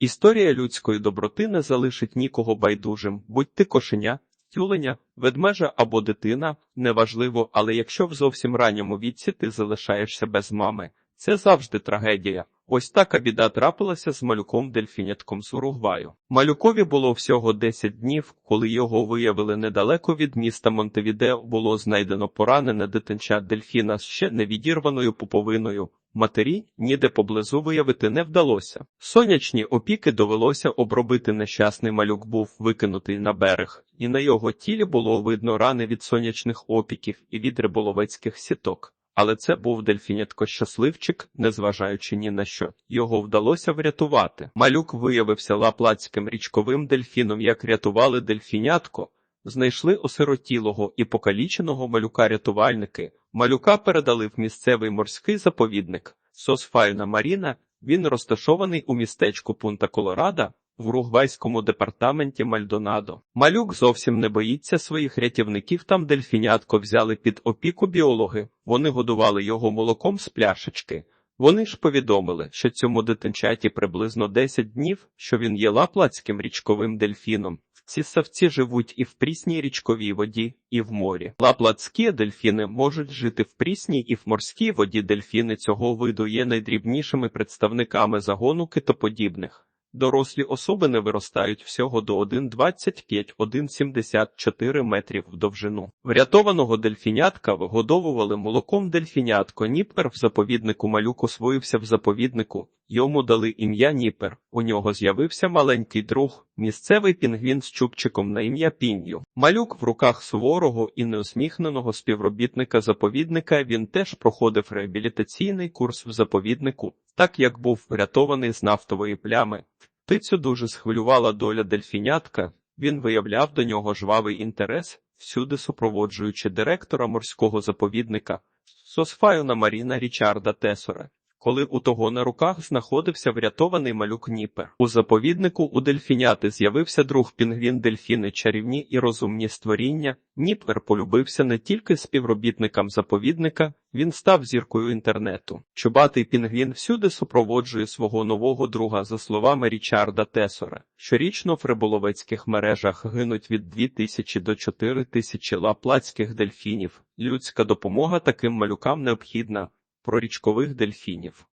Історія людської доброти не залишить нікого байдужим, будь ти кошеня, тюленя, ведмежа або дитина, неважливо, але якщо в зовсім ранньому віці ти залишаєшся без мами, це завжди трагедія. Ось така біда трапилася з малюком дельфінятком з Уругваю. Малюкові було всього 10 днів, коли його виявили недалеко від міста Монтевідео, було знайдено поранене дитинча дельфіна з ще невідірваною пуповиною. Матері ніде поблизу виявити не вдалося. Сонячні опіки довелося обробити нещасний малюк був викинутий на берег, і на його тілі було видно рани від сонячних опіків і від риболовецьких сіток. Але це був дельфінятко щасливчик, незважаючи ні на що, його вдалося врятувати. Малюк виявився лаплацьким річковим дельфіном, як рятували дельфінятко. Знайшли осиротілого і покаліченого малюка рятувальники. Малюка передали в місцевий морський заповідник. Сосфайна Маріна. Він розташований у містечку Пунта Колорада в Уругвайському департаменті Мальдонадо. Малюк зовсім не боїться своїх рятівників. Там дельфінятко взяли під опіку біологи. Вони годували його молоком з пляшечки. Вони ж повідомили, що цьому дитинчаті приблизно 10 днів, що він є лаплацьким річковим дельфіном. Ці савці живуть і в прісній річковій воді, і в морі. Лаплацькі дельфіни можуть жити в прісній і в морській воді. Дельфіни цього виду є найдрібнішими представниками загону китоподібних. Дорослі особини виростають всього до 1,25-1,74 метрів в довжину. Врятованого дельфінятка вигодовували молоком дельфінятко. Ніпер в заповіднику малюк освоївся в заповіднику. Йому дали ім'я Ніпер. У нього з'явився маленький друг, місцевий пінгвін з чубчиком на ім'я Пінью. Малюк в руках суворого і неусміхненого співробітника заповідника. Він теж проходив реабілітаційний курс в заповіднику, так як був врятований з нафтової плями. Птицю дуже схвилювала доля дельфінятка. Він виявляв до нього жвавий інтерес, всюди супроводжуючи директора морського заповідника Сосфайона Маріна Річарда Тесора. Коли у того на руках знаходився врятований малюк Ніпер. У заповіднику у дельфіняти з'явився друг пінгвін дельфіни чарівні і розумні створіння. Ніпер полюбився не тільки співробітникам заповідника, він став зіркою інтернету. Чубатий пінгвін всюди супроводжує свого нового друга, за словами Річарда Тесора. Щорічно в риболовецьких мережах гинуть від 2000 до 4000 лаплацьких дельфінів. Людська допомога таким малюкам необхідна про річкових дельфінів.